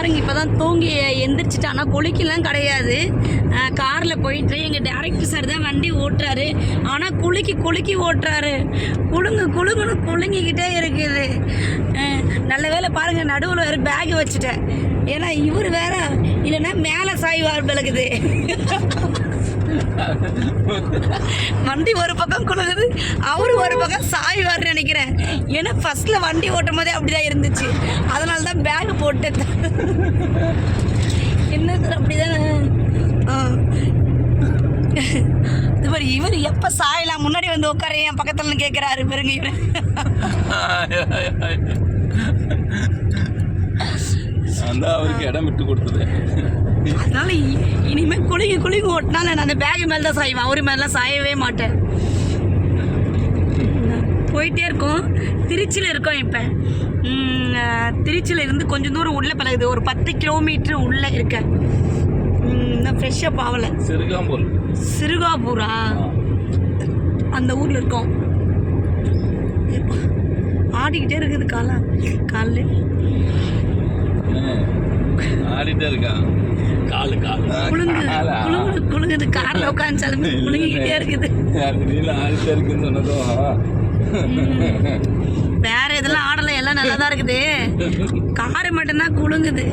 பாருங்க இப்பதான் தூங்கி எந்திரிச்சிட்டு ஆனால் குளிக்கலாம் கிடையாது. காரில் போயிட்டு எங்கள் டேரக்டர் சார் தான் வண்டி ஓட்டுறாரு. ஆனால் குலுக்கி குலுக்கி ஓட்டுறாரு. குலுங்கு குலுங்குன்னு குலுங்கிக்கிட்டே இருக்குது. நல்ல வேளை பாருங்கள் நடுவில் வேறு பேக் வச்சுட்டேன். ஏன்னா இவர் வேற இல்லைன்னா மேலே சாய்வார் விளக்குது வண்டி ஒரு பக்கம் குழுகுது அவரு ஒரு பக்கம் சாய்வார்னு நினைக்கிறேன். ஏன்னா ஃபர்ஸ்ட்ல வண்டி ஓட்டும் போதே அப்படிதான் இருந்துச்சு. அதனால தான் பேக் போட்டு என்ன சார் அப்படிதானே? இவர் இது மாதிரி இவர் எப்போ சாயலாம் முன்னாடி வந்து உட்கார என் பக்கத்துல கேட்குறாரு பெருங்க இவர். அந்த அவருக்கு இடம் விட்டு கொடுத்தது. அதனால இ- இனிமே குளிங்க குளிங்க ஓட்டினால நான் அந்த பேக் மேலே தான் சாய்வேன். அவரு மேலாம் சாயவே மாட்டேன். போயிட்டே இருக்கோம். திருச்சியில் இருக்கோம் இப்போ. திருச்சியில் இருந்து கொஞ்சம் தூரம் உள்ளே பழகுது. ஒரு பத்து கிலோமீட்டர் உள்ளே இருக்க. இன்னும் ஃப்ரெஷ்ஷப் ஆகலை. சிறுகாம்பூர். சிறுகாபூரா அந்த ஊரில் இருக்கோம். ஆடிக்கிட்டே இருக்குது காலா காலில். ஆடிட்டே இருக்கான் காலு காலு? குலுங்குது குலுங்குது காரில் உட்காந்துச்சாலும் குலுங்கிக்கிட்டே இருக்குது. ஆடிட்டே இருக்குன்னு சொன்னதும் வேற இதெல்லாம் ஆடல எல்லாம் நல்லா தான் இருக்குது. காரு மட்டும்தான் குலுங்குது.